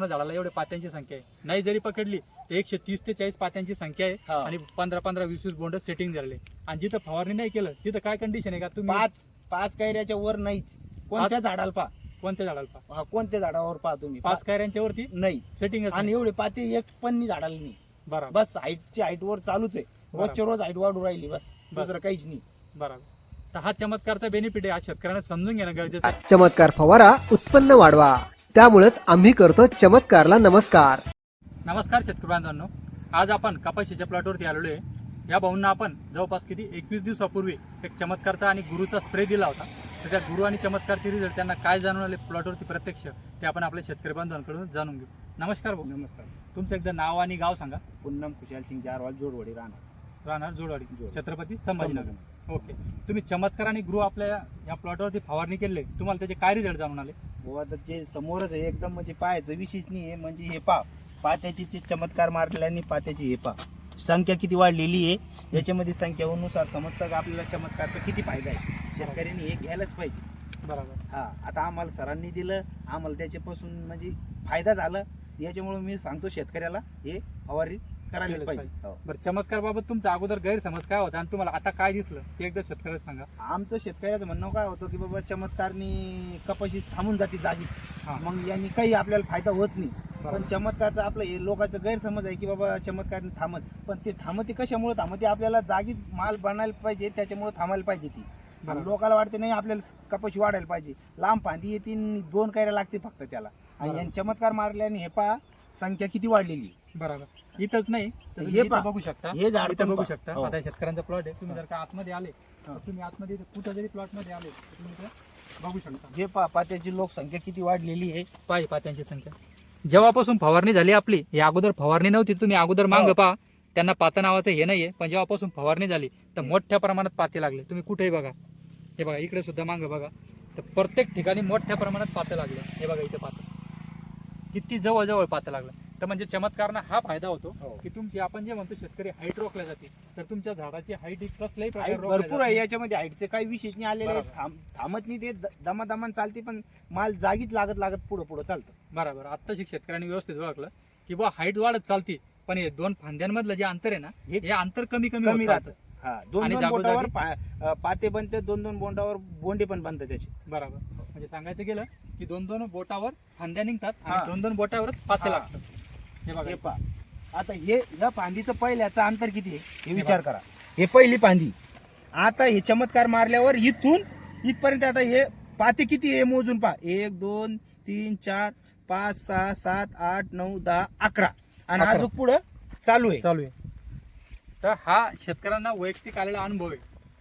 झाडाला एवढे पात्यांची संख्या आहे. नाही जरी पकडली तर एकशे तीस ते चाळीस पात्यांची संख्या आहे. हा. आणि पंधरा पंधरा वीस वीस बोंड सेटिंग झाले आणि जिथं फवारणी नाही केलं तिथं काय कंडिशन आहे का तुम्ही? पाच पाच कैऱ्याच्या वर नाहीच. कोणत्या झाडाला पा? कोणत्या झाडाला पहा हा, कोणत्या झाडावर पहा तुम्ही? पाच कायऱ्यांच्या वरती? नाही. सेटिंग आणि एवढे पाते एक पण नाही झाडाला नाही. बरोबर बस हाईटची हाईट वर चालूच आहे. रोजच्या रोज हाईट वाढू राहिली बस. दुसरं काहीच नाही. बरोबर तर हा चमत्कारचा बेनिफिट आहे. हा शेतकऱ्यांना समजून घेणं गरजेचं आहे. चमत्कार फवारा उत्पन्न वाढवा. त्यामुळेच आम्ही करतो चमत्कारला नमस्कार. नमस्कार शेतकरी बांधवांनो. आज आपण कपाशीच्या प्लॉटवरती आलेलो आहे. या भाऊंना आपण जवळपास किती? एकवीस दिवसापूर्वी एक चमत्कारचा आणि गुरुचा स्प्रे दिला होता. तर त्या गुरु आणि चमत्कारचे रिझल्ट त्यांना काय जाणून आले प्लॉटवरती प्रत्यक्ष ते आपण आपल्या शेतकरी बांधवांकडून जाणून घेऊ. नमस्कार भाऊ. नमस्कार. तुमचं एकदा नाव आणि गाव सांगा. पुन्नम खुशाल सिंग जारवाल जोडवडी राहणार. राहणार जोडवाडी. जोडवाडी. छत्रपती संभाजीनगर. ओके. तुम्ही चमत्कार आणि गुरु आपल्या या प्लॉटवरती फवारणी केले. तुम्हाला त्याचे काय रिझल्ट जाणून आले? आता जे समोरच आहे एकदम म्हणजे पाहायचं विशेष नाही आहे म्हणजे हे पा पात्याची जे चमत्कार मारल्याने पात्याची हे पा संख्या किती वाढलेली आहे? याच्यामध्ये संख्येनुसार समजतं का आपल्याला चमत्कारचा किती फायदा आहे? शेतकऱ्यांनी हे घ्यायलाच पाहिजे. बरोबर. हा आता आम्हाला सरांनी दिलं आम्हाला त्याच्यापासून म्हणजे फायदा झाला. याच्यामुळे मी सांगतो शेतकऱ्याला हे फवारणी करायलाच पाहिजे. हो. बरं चमत्कार बाबत तुमचा अगोदर गैरसमज काय होता आणि तुम्हाला आता काय दिसलं? ते एकदा शेतकऱ्याला सांगा. आमचं शेतकऱ्याचं म्हणणं काय होतं की बाबा चमत्कारनी कपाशी थांबून जाते जागीच. हा. मग यांनी काही आपल्याला फायदा होत नाही. पण. चमत्कारचं आपलं हे लोकांचं गैरसमज आहे की बाबा चमत्कारने थांबत. पण ते थांबते कशामुळे थांबते? आपल्याला जागीच माल बनायला पाहिजे त्याच्यामुळे थांबायला पाहिजे ती. आणि बरोबर. लोकांना वाटते नाही आपल्याला कपाशी वाढायला पाहिजे. लांब फांदी येते आणि दोन कैऱ्या लागते फक्त त्याला. आणि. यांनी चमत्कार मारल्याने हे पहा संख्या किती वाढलेली. बरोबर. इथंच नाही तर तुम्ही हे इथं पहा. बघू शकता. हे झाड इथं पण बघू पहा. शकता. हो. आता शेतकऱ्यांचा प्लॉट आहे. तुम्ही. जर का आतमध्ये आले तर हा. तुम्ही आतमध्ये इथं कुठं जरी प्लॉटमध्ये आले तर तुम्ही इथं बघू शकता. हे पहा पात्याची लोकसंख्या किती वाढलेली आहे. पाहिजे पात्यांची संख्या. जेव्हापासून फवारणी झाली आपली ही अगोदर फवारणी नव्हती तुम्ही अगोदर मांग हो. पहा. त्यांना पाता नावाचं हे नाहीये पण जेव्हापासून फवारणी झाली तर मोठ्या प्रमाणात पाते लागले. तुम्ही कुठेही बघा. हे बघा इकडे सुद्धा मांग बघा. तर प्रत्येक ठिकाणी मोठ्या प्रमाणात पातं लागलं. हे बघा इथे पातं. किती जवळजवळ पातं लागलं. तर म्हणजे चमत्कारनं हा फायदा होतो हो. की तुमची आपण जे म्हणतो शेतकरी हाईट रोखल्या जाते तर तुमच्या झाडाची हाईट कसल्याही भरपूर आहे. याच्यामध्ये हाईटचे काही विशेष नाही आलेले थांबत नाही ते दमादमान चालते पण माल जागीच लागत लागत पुढं पुढं चालतं बरोबर आत्ताची शेतकऱ्यांनी व्यवस्थित ओळखलं की बा हाईट वाढत चालती पण हे दोन फांद्यांमधलं जे अंतर आहे ना हे अंतर कमी कमी. राहतं दोन दोन बोटावर पाते बनते दोन दोन बोंडावर बोंडे पण बनतात त्याचे बरोबर म्हणजे सांगायचं गेलं की दोन दोन बोटावर फांद्या निघतात. आणि दोन दोन बोटावरच पाते. लागतात हे बघा. हे पहा आता हे या फांदीचं पहिल्याचं अंतर किती आहे? हे विचार करा. हे पहिली फांदी. आता हे चमत्कार मारल्यावर इथून इथपर्यंत आता हे पाते किती आहे मोजून पहा. एक दोन तीन चार पाच सहा सात आठ नऊ दहा अकरा. आणि अकरा. अजून पुढं चालू आहे. चालू आहे. तर हा शेतकऱ्यांना वैयक्तिक आलेला अनुभव आहे.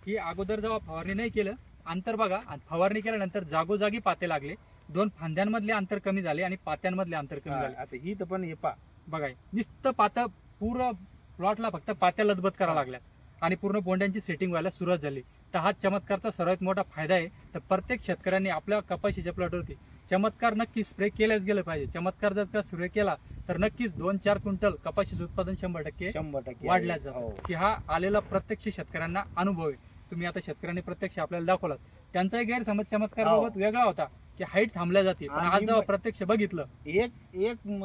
की अगोदर जेव्हा फवारणी नाही केलं अंतर बघा. आणि फवारणी केल्यानंतर जागोजागी पाते लागले. दोन फांद्यांमधले अंतर कमी झाले आणि पात्यांमधले अंतर कमी हा, झाले. आता ही तर पण हे पहा बघा हे. नुसतं पातं पूर्ण प्लॉटला फक्त पात्या लदबत करावं लागल्या आणि पूर्ण बोंड्यांची सेटिंग व्हायला सुरुवात झाली तर हा चमत्कारचा सर्वात मोठा फायदा आहे तर प्रत्येक शेतकऱ्यांनी आपल्या कपाशीच्या प्लॉटवरती चमत्कार नक्की स्प्रे केल्याच गेलं पाहिजे चमत्कार जर का स्प्रे केला तर नक्कीच दोन चार क्विंटल कपाशीचं उत्पादन शंभर टक्के शंभर टक्के वाढल्याच आहे. हो. जातं की हा आलेला प्रत्यक्ष शेतकऱ्यांना अनुभव आहे तुम्ही आता शेतकऱ्यांनी प्रत्यक्ष आपल्याला दाखवलात त्यांचाही गैरसमज चमत्कार हो. बाबत वेगळा होता की हाईट थांबल्या जाते. पण आणि आज जेव्हा प्रत्यक्ष बघितलं. एक एक म,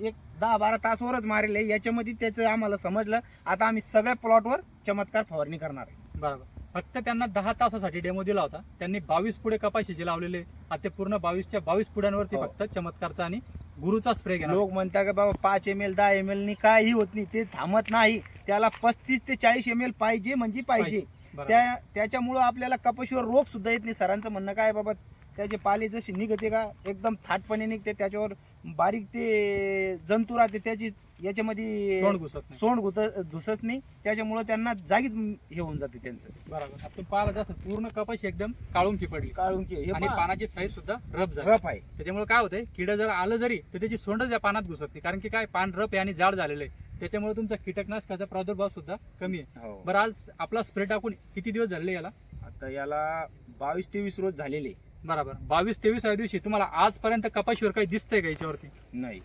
एक दहा बारा तासवरच मारेल. आहे. याच्यामध्ये त्याचं आम्हाला समजलं. आता आम्ही सगळ्या प्लॉटवर चमत्कार फवारणी करणार आहे. बरोबर. फक्त त्यांना दहा तासासाठी डेमो दिला होता. त्यांनी बावीस पुढे कपाशीचे लावलेले. आता ते पूर्ण बावीसच्या बावीस पुढ्यांवरती हो. फक्त चमत्कारचा आणि गुरुचा स्प्रे घेणार. लोक म्हणतात का बाबा पाच एम एल दहा एम एल नी काही होत नाही. ते थांबत नाही. त्याला पस्तीस ते चाळीस एम एल पाहिजे म्हणजे पाहिजे. बरोबर. त्या त्याच्यामुळं आपल्याला कपाशीवर रोग सुद्धा येत नाही. सरांचं म्हणणं काय आहे बाबा त्याचे पाले जसे निघते का एकदम थाटपणे निघते त्याच्यावर बारीक ते जंतू राहते त्याची याच्यामध्ये सोंड घुसत नाही. सोंड घुत घुसत नाही. त्याच्यामुळं त्यांना जागीच हे होऊन जाते त्यांचं. बरोबर. आपण पाहिलं जास्त पूर्ण कपाशी एकदम काळून पडली काढून की हे आणि पहा, पानाची साईज सुद्धा रफ झाली. रफ आहे. त्याच्यामुळे काय होतंय किड जर आलं जरी तर त्याची सोंडच या पानात घुसत कारण की काय पान रफ आहे आणि जाड झालेलं आहे. त्याच्यामुळे तुमचा कीटकनाशकाचा प्रादुर्भाव सुद्धा कमी आहे. हो. बरं आज आपला स्प्रे टाकून किती दिवस झाले याला? आता याला बावीस तेवीस रोज झालेले. बरोबर. बावीस तेवीसाव्या दिवशी तुम्हाला आजपर्यंत कपाशीवर काही दिसतंय का याच्यावरती? नाही.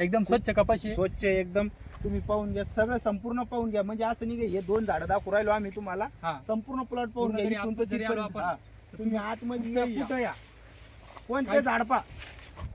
एकदम स्वच्छ कपाशी. स्वच्छ एकदम. तुम्ही पाहून घ्या सगळं संपूर्ण पाहून घ्या. म्हणजे असं नाही का हे दोन झाडं दाखवू राहिलो आम्ही तुम्हाला. हा. संपूर्ण प्लॉट पाहून पूर्ण घ्या जरी इथून तर आतमध्ये जरी आलो तिथपर्यंत. आपण, हा. तर तुम्ही आतमध्ये या, या. कुठं या. कोणते काय- झाड पा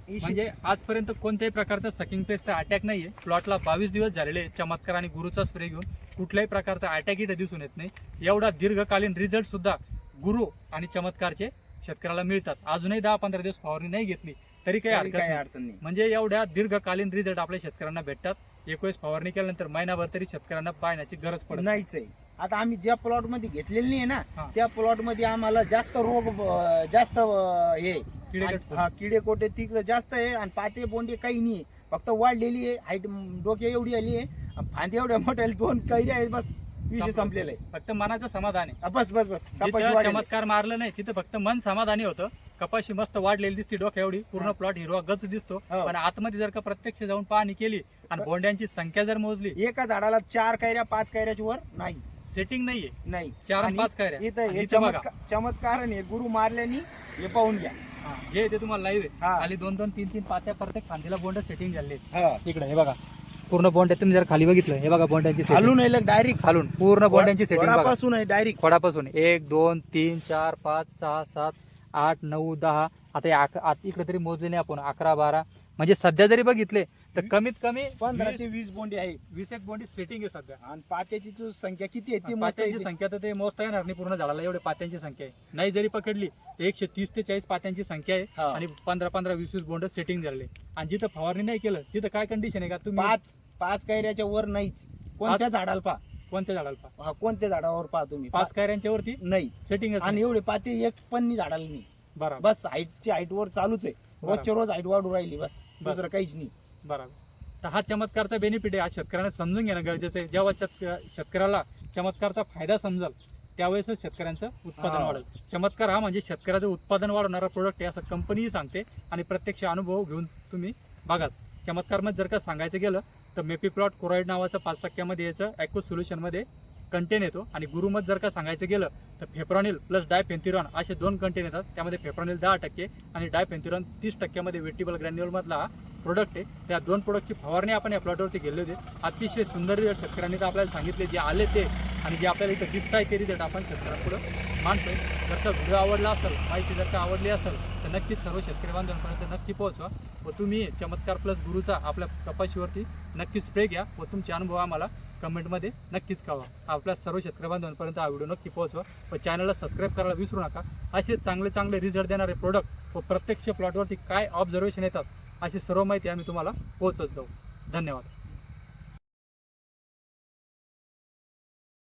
म्हणजे आजपर्यंत कोणत्याही प्रकारचा सकिंग पेस्टचा अटॅक नाहीये. प्लॉटला बावीस दिवस झालेले आहेत. चमत्कार आणि गुरुचा स्प्रे घेऊन कुठल्याही प्रकारचा अटॅक इथे दिसून येत नाही. एवढा दीर्घकालीन रिझल्ट सुद्धा गुरु आणि चमत्कारचे शेतकऱ्याला मिळतात. अजूनही दहा पंधरा दिवस फवारणी नाही घेतली तरी काही तरी हरकत काही नाही. अडचण नाही. म्हणजे एवढ्या दीर्घकालीन रिझल्ट आपल्या शेतकऱ्यांना भेटतात. एकवेळेस फवारणी केल्यानंतर महिनाभर तरी शेतकऱ्यांना पाहण्याची गरज पडत नाही. नाहीच आहे. आता आम्ही ज्या प्लॉटमध्ये घेतलेली नाही ना हा. त्या प्लॉटमध्ये आम्हाला जास्त रोग अं, जास्त अं, हे. किडे आणि- कट हा किडे कोटे तिकडे जास्त आहे आणि पाते बोंडे काही नाही फक्त वाढलेली आहे हाईट डोके एवढी आली आहे. आणि फांदे एवढ्या मोठ्या दोन कैऱ्या आहेत बस. विषय संपलं. संपलेला आहे. फक्त मनाचं समाधान आहे. बस बस बस. कपाशी जिथं वाढलेली. चमत्कार मारलं नाही तिथं फक्त मन समाधानी होतं. कपाशी मस्त वाढलेली दिसती डोक्या एवढी. पूर्ण. प्लॉट हिरवा गच दिसतो. हो. पण आतमध्ये जर का प्रत्यक्ष जाऊन पाहणी केली आणि बोंड्यांची संख्या जर मोजली एका झाडाला चार कैऱ्या पाच कैऱ्याच्या वर नाही. सेटिंग नाहीये. नाही. चार आणि आणि पाच काय इथं हे इथं बघा. चमत्कार आणि हे गुरु मारल्याने हे पाहून घ्या. हा, जे ते तुम्हाला लाईव्ह आहे. हा. खाली दोन दोन तीन तीन पात्या प्रत्येक खांदीला बोंड सेटिंग झाले हा. इकडे हे बघा. पूर्ण बोंड तुम्ही जर खाली बघितलं हे बघा बोंड्यांची. खालून डायरेक्ट खालून. पूर्ण बोंड्यांची सेटिंग आहे डायरेक्ट खोडापासून एक दोन तीन चार पाच सहा सात आठ नऊ दहा. आत- इकडे तरी मोजले नाही आपण. अकरा बारा म्हणजे सध्या जरी बघितले तर कमीत कमी पंधरा वीस- ते वीस बोंडे आहे. वीस एक बोंडी सेटिंग आहे सध्या. आणि पात्याची जो संख्या किती आहे ती मस्त पात्यांची. संख्या तर ते मोजता येणार नाही पूर्ण झाडाला एवढे पात्यांची संख्या आहे. नाही जरी पकडली तर एकशे तीस ते चाळीस पात्यांची संख्या आहे हा. आणि पंधरा पंधरा वीस वीस बोंड सेटिंग झाले आणि जिथं फवारणी नाही केलं तिथं काय कंडिशन आहे का? तुम्ही पाच पाच कैऱ्याच्या वर नाहीच. कोणत्या झाडाला पहा. कोणत्या झाडाला पहा? हा, कोणत्या झाडावर पहा तुम्ही. पाच कायऱ्यांच्या वरती नाही. सेटिंग आणि एवढे पाते एक पण झाडाला नाही. बरोबर बस हाईटची हाईट वर चालूच आहे. रोजच्या रोज हाईट वाढू राहिली बस. दुसरं काहीच नाही. बरोबर तर हा चमत्कारचा बेनिफिट आहे. आज शेतकऱ्यांना समजून घेणं गरजेचं आहे. जेव्हा शेतक- शेतकऱ्याला चमत्कारचा फायदा समजेल त्यावेळेस शेतकऱ्यांचं उत्पादन. वाढेल. चमत्कार हा म्हणजे शेतकऱ्याचं उत्पादन वाढवणारा प्रोडक्ट आहे असं कंपनीही सांगते आणि प्रत्यक्ष अनुभव घेऊन तुम्ही बघाच चमत्कारमध्ये जर का सांगायचं गेलं तर मेपी प्लॉट कोराईड नावाचं पाच टक्क्यामध्ये याचं ॲक्को सोल्युशनमध्ये कंटेन येतो. आणि गुरुमत जर का सांगायचं गेलं तर फेप्रॉनिल प्लस डायफेंथिरॉन असे दोन कंटेन येतात. त्यामध्ये फेप्रॉनिल दहा टक्के आणि डायफेंथिरॉन तीस टक्क्यामध्ये वेटिबल ग्रॅन्युअलमधला हा प्रोडक्ट आहे. त्या दोन प्रोडक्टची फवारणी आपण या प्लॉटवरती गेले होते. अतिशय सुंदर शेतकऱ्यांनी तर आपल्याला सांगितले जे आले ते. आणि जे आपल्याला इथं दिसत आहे ते रिझल्ट आपण शेतकऱ्यांपुढं मानतो जर का व्हिडिओ आवडला असेल माहिती जर का आवडली असेल तर नक्कीच सर्व शेतकरी बांधवांपर्यंत नक्की पोहोचवा. व तुम्ही चमत्कार प्लस गुरुचा आपल्या कपाशीवरती नक्की स्प्रे घ्या. व तुमचे अनुभव आम्हाला कमेंटमध्ये नक्कीच कळवा. आपल्या सर्व शेतकरी बांधवांपर्यंत हा व्हिडिओ नक्की पोहोचवा व चॅनलला सबस्क्राईब करायला विसरू नका. असे चांगले चांगले रिझल्ट देणारे प्रोडक्ट व प्रत्यक्ष प्लॉटवरती काय ऑब्झर्वेशन येतात अशी सर्व माहिती आम्ही तुम्हाला पोहोचत जाऊ. धन्यवाद.